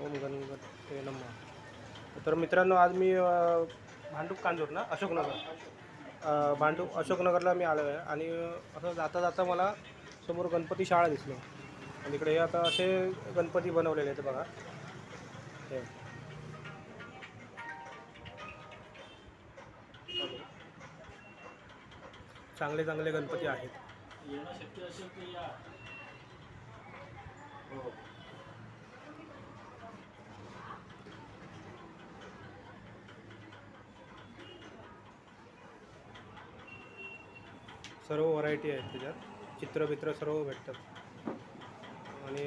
ओम ते नंबर तर मित्रांनो आज मी भांडूप कांजूर ना अशोकनगर. भांडूप अशोकनगरला मी आलो आहे आणि असं जाता जाता मला समोर गणपती शाळा दिसली. आणि इकडे हे आता असे गणपती बनवलेले आहेत बघा. हे. चांगले चांगले गणपती आहेत येणं शक्य असेल तर या हो सर्व व्हरायटी आहेत त्याच्यात. चित्र बित्र सर्व भेटतात. आणि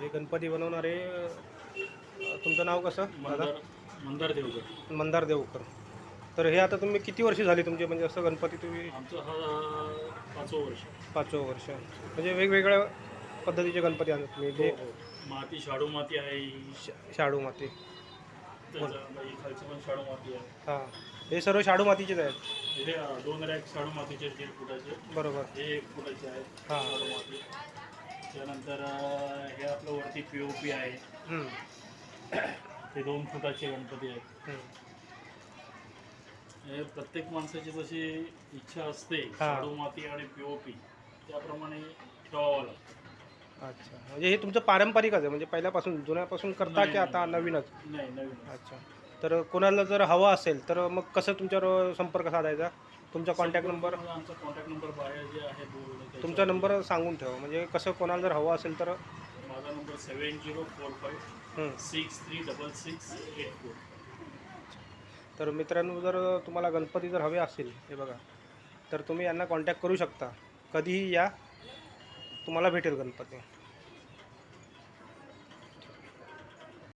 हे गणपती बनवणारे तुमचं नाव कसं? मंदार मंदार देवगड मंदार देवकर. तर हे आता तुम्ही किती वर्ष झाली तुमचे? म्हणजे असं गणपती तुम्ही आमचं हा पाचवं वर्ष. पाचवं वर्ष. म्हणजे वेगवेगळ्या पद्धतीचे गणपती आणत तुम्ही. जे हो, हो. माती शाडू माती आहे. शाडू माती खालची पण शाडू माती आहे. हां. हे सर्व शाडू मातीचेच आहेत? हे अं, दोन रॅक शाडू मातीचे दीड फुटाचे. बरोबर. हे एक फुटाचे आहेत हां. शाडू माती. त्यानंतर अं, हे आपलं वरती पी ओ पी आहे. हम्म, ते दोन फुटाचे गणपती आहेत. हम्म. हे प्रत्येक माणसाची जशी इच्छा असते हा. शाडू माती आणि पीओपी त्याप्रमाणे ठेवावं लागतं. अच्छा. म्हणजे हे तुमचं पारंपरिकच आहे म्हणजे पहिल्यापासून जुन्यापासून करता की आता नाही. नवीनच? नाही नवीन अच्छा. तर कोणाला जर हवं असेल तर मग कसं तुमच्यावर संपर्क साधायचा? तुमचा कॉन्टॅक्ट नंबर आमचा कॉन्टॅक्ट नंबर बाहेर जे आहे बोर्ड त्याच्यावर- तुमचा नंबर सांगून ठेवा. म्हणजे कसं कोणाला जर हवं असेल तर माझा number seven zero four five हं. Six three double six eight four तर मित्रांनो जर तुम्हाला गणपती जर हवे असतील हे बघा तर तुम्ही यांना कॉन्टॅक्ट करू शकता. कधीही या. तुम्हाला भेटेल गणपती.